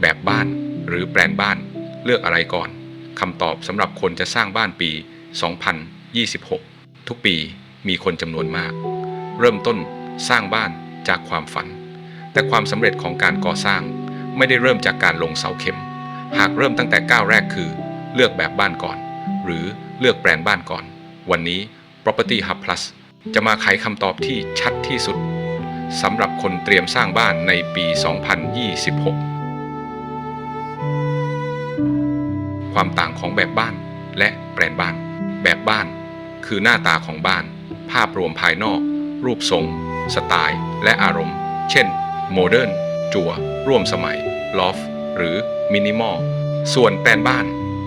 แบบบ้าน หรือแปลนบ้าน เลือกอะไรก่อนคำตอบสำหรับคนจะสร้างบ้านปี 2026 ทุกปีมีคนจำนวนมาก เริ่มต้นสร้างบ้านจากความฝัน แต่ความสำเร็จของการก่อสร้าง ไม่ได้เริ่มจากการลงเสาเข็ม หากเริ่มตั้งแต่ก้าวแรกคือ เลือกแบบบ้านก่อน หรือเลือกแปลนบ้านก่อน วันนี้ Property Hub Plus จะมาไขคำตอบที่ชัดที่สุดสำหรับคนเตรียมสร้างบ้านในปี 2026 ความต่างของแบบบ้านและแปลนบ้าน แบบบ้าน คือหน้าตาของบ้าน ภาพรวมภายนอก รูปทรง สไตล์ และอารมณ์ เช่น โมเดิร์น จั่ว ร่วมสมัย ลอฟ หรือมินิมอล ส่วนแปลนบ้าน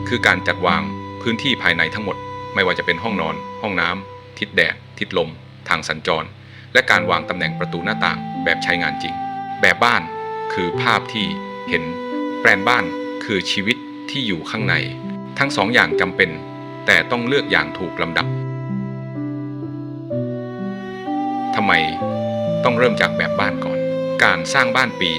คือการจัดวางพื้นที่ภายในทั้งหมด ไม่ว่าจะเป็นห้องนอน ห้องน้ำ ทิศแดด ทิศลม ทางสัญจร และการวางตำแหน่งประตูหน้าต่าง แบบใช้งานจริง แบบบ้าน คือภาพที่เห็น แปลนบ้าน คือชีวิต ที่อยู่ข้างใน ทั้งสองอย่างจำเป็น แต่ต้องเลือกอย่างถูกลำดับทำไมต้องเริ่มจากแบบบ้านก่อน การสร้างบ้านปี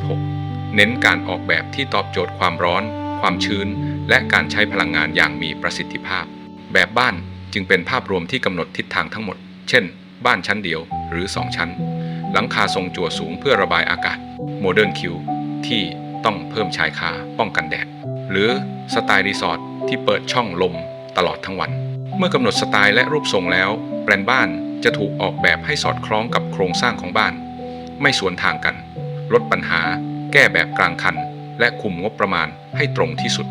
2026 เน้นการออกแบบที่ตอบโจทย์ความร้อน ความชื้น และการใช้พลังงานอย่างมีประสิทธิภาพ แบบบ้านจึงเป็นภาพรวมที่กำหนดทิศทางทั้งหมด เช่น บ้านชั้นเดียวหรือ 2 ชั้น หลังคาทรงจั่วสูงเพื่อระบายอากาศ โมเดิร์นคิวที่ ต้องเพิ่มชายคาป้องกันแดด หรือสไตล์รีสอร์ทที่เปิดช่องลมตลอดทั้งวัน เมื่อกำหนดสไตล์และรูปทรงแล้ว แปลนบ้านจะถูกออกแบบให้สอดคล้องกับโครงสร้างของบ้าน ไม่สวนทางกัน ลดปัญหา แก้แบบกลางคัน และคุมงบประมาณให้ตรงที่สุด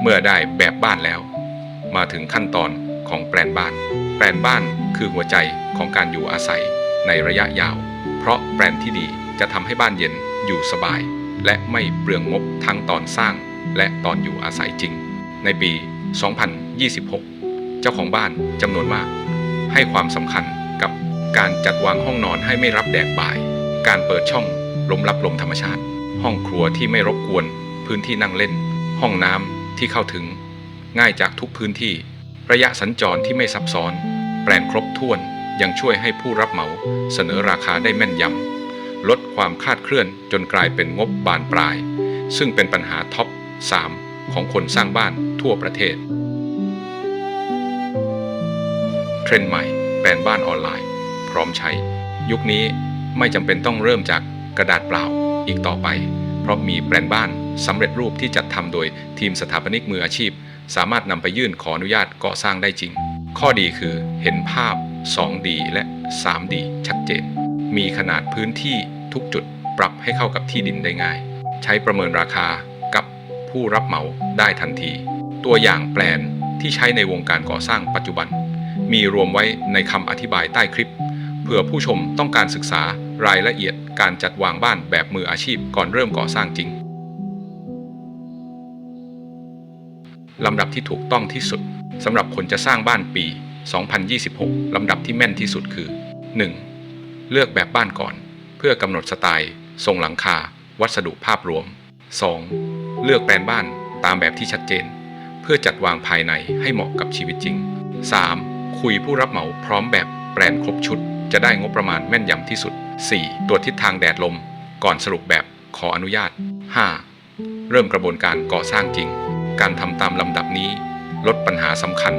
เมื่อได้แบบบ้านแล้ว มาถึงขั้นตอนของแปลนบ้าน แปลนบ้านคือหัวใจของการอยู่อาศัยในระยะยาว เพราะแปลนที่ดี จะทำให้บ้านเย็นอยู่สบาย และไม่เปลืองงบทั้งตอนสร้าง และตอนอยู่อาศัยจริง ในปี 2026 เจ้าของบ้านจำนวนมาก ให้ความสำคัญกับการจัดวางห้องนอนให้ไม่รับแดดบ่าย การเปิดช่องลมรับลมธรรมชาติ ห้องครัวที่ไม่รบกวน พื้นที่นั่งเล่น ห้องน้ำที่เข้าถึง ง่ายจากทุกพื้นที่ ระยะสัญจรที่ไม่ซับซ้อน แปลนครบถ้วนยังช่วยให้ผู้รับเหมาเสนอราคาได้แม่นยำ ลดความคาดเคลื่อนจนกลายเป็นงบบานปลาย ซึ่งเป็นปัญหาท็อป 3 ของคนสร้างบ้านทั่วประเทศ เทรนด์ใหม่แปลนบ้านออนไลน์ พร้อมใช้ ยุคนี้ไม่จำเป็นต้องเริ่มจากกระดาษเปล่าอีกต่อไป เพราะมีแปลนบ้านสำเร็จรูปที่จัดทำโดยทีมสถาปนิกมืออาชีพ สามารถนำไปยื่นขออนุญาตก่อสร้างได้จริง ข้อดีคือเห็นภาพ 2D และ 3D ชัดเจน มีขนาดพื้นที่ทุกจุดปรับให้เข้ากับที่ดินได้ง่าย ใช้ประเมินราคากับผู้รับเหมาได้ทันที ตัวอย่างแปลนที่ใช้ในวงการก่อสร้างปัจจุบัน มีรวมไว้ในคำอธิบายใต้คลิป เพื่อผู้ชมต้องการศึกษารายละเอียดการจัดวางบ้านแบบมืออาชีพก่อนเริ่มก่อสร้างจริงลำดับที่ถูกต้องที่สุดสำหรับคนจะสร้างบ้านปี 2026 ลำดับที่แม่นที่สุดคือ 1. เลือกแบบบ้านก่อน เพื่อกำหนดสไตล์ ทรงหลังคา วัสดุภาพรวม 2. เลือกแปลนบ้านตามแบบที่ชัดเจน เพื่อจัดวางภายในให้เหมาะกับชีวิตจริง 3. คุยผู้รับเหมาพร้อมแบบแปลนครบชุด จะได้งบประมาณแม่นยำที่สุด 4. ตรวจทิศทางแดดลม ก่อนสรุปแบบขออนุญาต 5. เริ่มกระบวนการก่อสร้างจริง การทำตามลำดับนี้ ลดปัญหาสำคัญ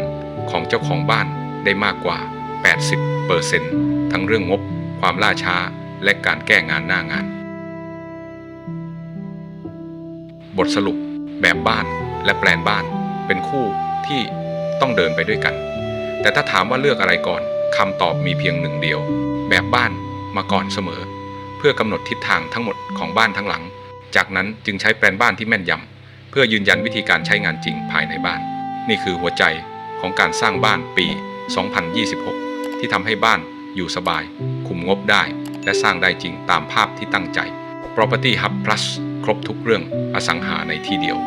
ของเจ้าของบ้านได้มากกว่า 80%ทั้งเรื่องงบ ความล่าช้าและการแก้งานหน้างาน บทสรุป แบบบ้านและแปลนบ้านเป็นคู่ที่ต้องเดินไปด้วยกัน แต่ถ้าถามว่าเลือกอะไรก่อนคำตอบมีเพียงหนึ่งเดียว แบบบ้านมาก่อนเสมอ เพื่อกำหนดทิศทางทั้งหมดของบ้านทั้งหลัง จากนั้นจึงใช้แปลนบ้านที่แม่นยำเพื่อยืนยันวิธีการใช้งานจริงภายในบ้าน นี่คือหัวใจของการสร้างบ้านปี 2026 ที่ทำให้บ้านอยู่สบาย คุมงบได้ และสร้างได้จริงตามภาพที่ตั้งใจ Property Hub Plus ครบทุกเรื่องอสังหาในที่เดียว